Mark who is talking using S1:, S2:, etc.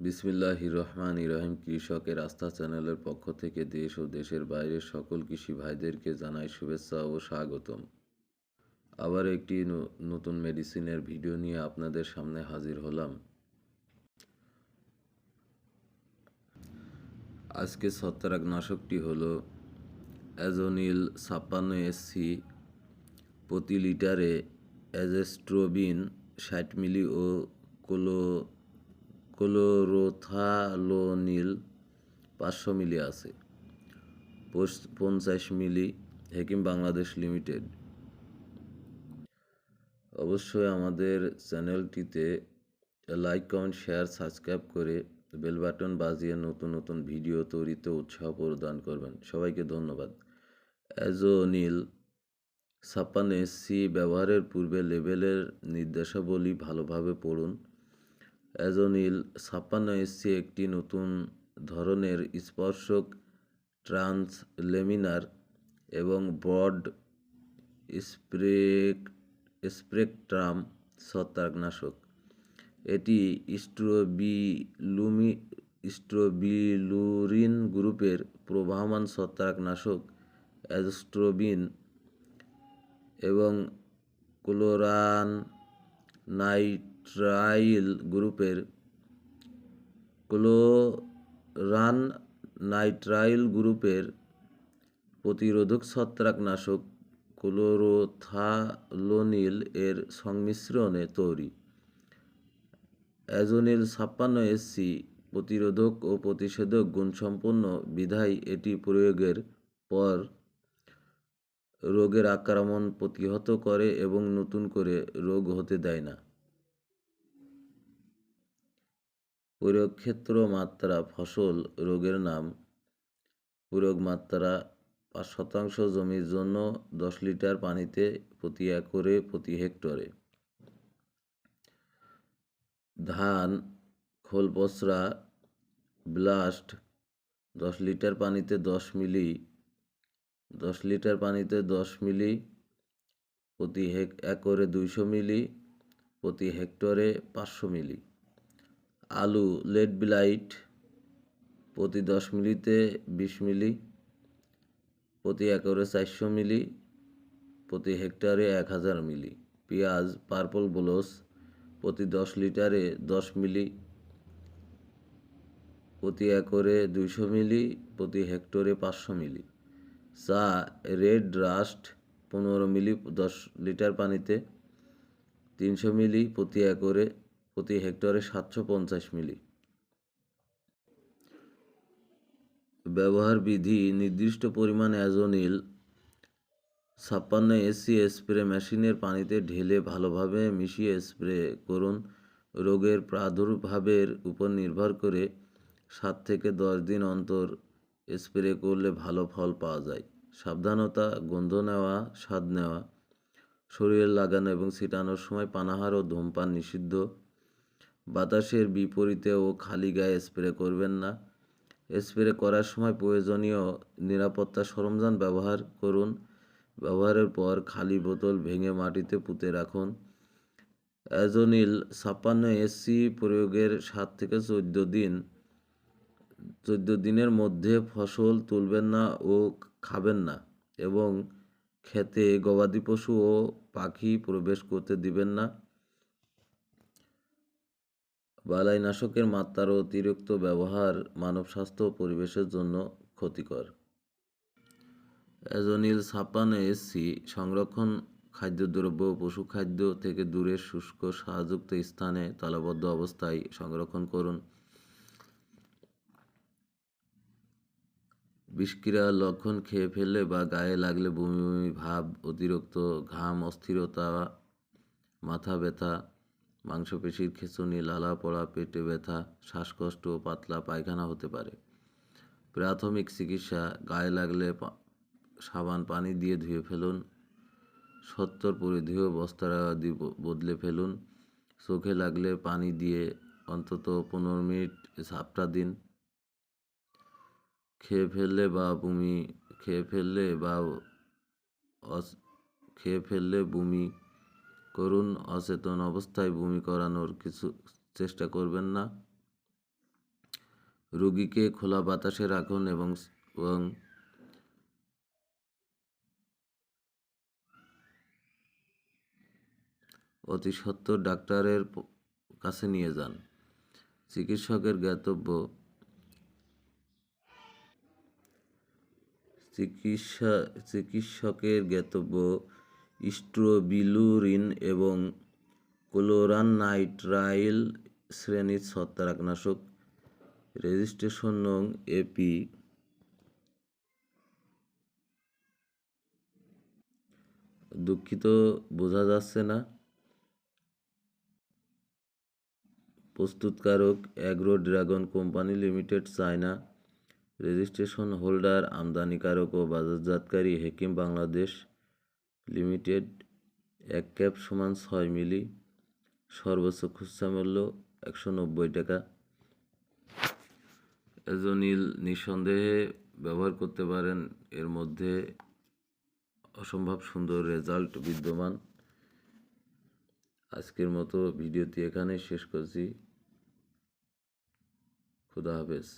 S1: বিসমিল্লাহ রহমান রহিম কৃষকের আস্থা চ্যানেলের পক্ষ থেকে দেশ ও দেশের বাইরের সকল কৃষি ভাইদেরকে জানাই শুভেচ্ছা ও স্বাগতম। আবার একটি নতুন মেডিসিনের ভিডিও নিয়ে আপনাদের সামনে হাজির হলাম। আজকে ছত্রাকনাশকটি হল অ্যাজোনিল ছাপ্পান্ন এসসি প্রতি লিটারে অ্যাজেস্ট্রোবিন ষাট মিলি ও কোলো ক্লোরোথালোনিল পাঁচশো মিলি আছে। পঞ্চাশ মিলি হেকিম বাংলাদেশ লিমিটেড। অবশ্যই আমাদের চ্যানেলটিতে লাইক, কমেন্ট, শেয়ার, সাবস্ক্রাইব করে বেল বাটন বাজিয়ে নতুন নতুন ভিডিও তৈরিতে উৎসাহ প্রদান করবেন। সবাইকে ধন্যবাদ। অ্যাজোনিল ছাপ্পান্ন এসসি ব্যবহারের পূর্বে লেবেলের নির্দেশাবলী ভালোভাবে পড়ুন। অ্যাজোনিল ছাপ্পান্ন এসসি একটি নতুন ধরনের স্পর্শক ট্রান্সলেমিনার এবং ব্রড স্প্রেক, স্প্রেকট্রাম ছত্রাকনাশক। এটি স্ট্রোবিলুমি স্ট্রোবিলুরিন গ্রুপের প্রবাহমান ছত্রাকনাশক অ্যাজস্ট্রোবিন এবং ক্লোরান নাইট্রাইল গ্রুপের ক্লোরান নাইট্রাইল গ্রুপের প্রতিরোধক ছত্রাকনাশক ক্লোরোথালোনিল এর সংমিশ্রণে তৈরি। অ্যাজোনিল ছাপ্পান্ন এসসি প্রতিরোধক ও প্রতিষেধক গুণসম্পন্ন বিধায় এটি প্রয়োগের পর রোগের আক্রমণ প্রতিহত করে এবং নতুন করে রোগ হতে দেয় না। প্রয়োগক্ষেত্র মাত্রা ফসল রোগের নাম। প্রয়োগ মাত্রা পাঁচ শতাংশ জমির জন্য দশ লিটার পানিতে প্রতি একরে প্রতি হেক্টরে। ধান খোল পচরা ব্লাস্ট, দশ লিটার পানিতে দশ মিলি, দশ লিটার পানিতে দশ মিলি, প্রতি হেক, একরে দুইশো মিলি, প্রতি হেক্টরে পাঁচশো মিলি। আলু, লেড ব্লাইট প্রতি দশ মিলিতে বিশ মিলি, প্রতি একরে চারশো মিলি, প্রতি হেক্টরে এক হাজার মিলি। পেঁয়াজ, পার্পল ব্লোস প্রতি দশ লিটারে দশ মিলি, প্রতি একরে দুইশো মিলি, প্রতি হেক্টরে পাঁচশো মিলি। চা, রেড রাস্ট পনেরো মিলি দশ লিটার পানিতে, তিনশো মিলি প্রতি একরে প্রতি হেক্টরে সাতশো পঞ্চাশ মিলি। ব্যবহার বিধি নির্দিষ্ট পরিমাণ অ্যাজোনিল ছাপ্পান্ন এসি স্প্রে মেশিনের পানিতে ঢেলে ভালোভাবে মিশিয়ে স্প্রে করুন। রোগের প্রাদুর্ভাবের উপর নির্ভর করে সাত থেকে দশ দিন অন্তর স্প্রে করলে ভালো ফল পাওয়া যায়। সাবধানতা, গন্ধ নেওয়া, স্বাদ নেওয়া শরীরে লাগানো এবং ছিটানোর সময় পানাহার ও ধূমপান নিষিদ্ধ। বাতাসের বিপরীতে ও খালি গায়ে স্প্রে করবেন না। স্প্রে করার সময় প্রয়োজনীয় নিরাপত্তা সরঞ্জাম ব্যবহার করুন। ব্যবহারের পর খালি বোতল ভেঙে মাটিতে পুঁতে রাখুন। অ্যাজোনিল ছাপ্পান্ন এসসি প্রয়োগের সাত থেকে চোদ্দ দিন, চোদ্দ দিনের মধ্যে ফসল তুলবেন না ও খাবেন না এবং খেতে গবাদি পশু ও পাখি প্রবেশ করতে দিবেন না। বালাইনাশকের মাত্রার অতিরিক্ত ব্যবহার মানব স্বাস্থ্য ও পরিবেশের জন্য ক্ষতিকর। অ্যাজোনিল ছাপ্পান্ন এসসি সংরক্ষণ খাদ্যদ্রব্য পশু খাদ্য থেকে দূরে শুষ্ক সাহাযুক্ত স্থানে তালাবদ্ধ অবস্থায় সংরক্ষণ করুন। বিষক্রিয়ার লক্ষণ খেয়ে ফেললে বা গায়ে লাগলে বমি বমি ভাব, অতিরিক্ত ঘাম, অস্থিরতা, মাথা ব্যথা মাংসপেশির খেঁচুনি, লালা পড়া, পেটে ব্যথা, শ্বাসকষ্ট ও পাতলা পায়খানা হতে পারে। প্রাথমিক চিকিৎসা, গায়ে লাগলে সাবান পানি দিয়ে ধুয়ে ফেলুন। সত্তর পরিধেয় বস্তার বদলে ফেলুন। চোখে লাগলে পানি দিয়ে অন্তত পনেরো মিনিট ঝাপটা দিন। খেয়ে ফেললে বা বমি, খেয়ে ফেললে বা খেয়ে ফেললে বমি করুন, অচেতন অবস্থায় বমি করানোর কিছু চেষ্টা করবেন না। রোগীকে খোলা বাতাসে রাখুন এবং অতি সত্বর ডাক্তারের কাছে নিয়ে যান। চিকিৎসকের জ্ঞাতব্য, চিকিৎসা, চিকিৎসকের জ্ঞাতব্য স্ট্রোবিলুরিন এবং ক্লোরাননাইট্রাইল শ্রেণির ছত্রাকনাশক রেজিস্ট্রেশন নং এপি। দুঃখিত, বোঝা যাচ্ছে না। প্রস্তুতকারক agro dragon company limited, China. Registration holder, আমদানিকারক ও বাজারজাতকারী হেকিম বাংলাদেশ। লিমিটেড, এক ক্যাপ সমান ছয় মিলি, সর্বোচ্চ খুচরা মূল্য একশো নব্বই টাকা। এজনিল নিঃসন্দেহে ব্যবহার করতে পারেন, এর মধ্যে অসম্ভব সুন্দর রেজাল্ট বিদ্যমান। আজকের মতো ভিডিওটি এখানে শেষ করছি। খুদা হাফেজ।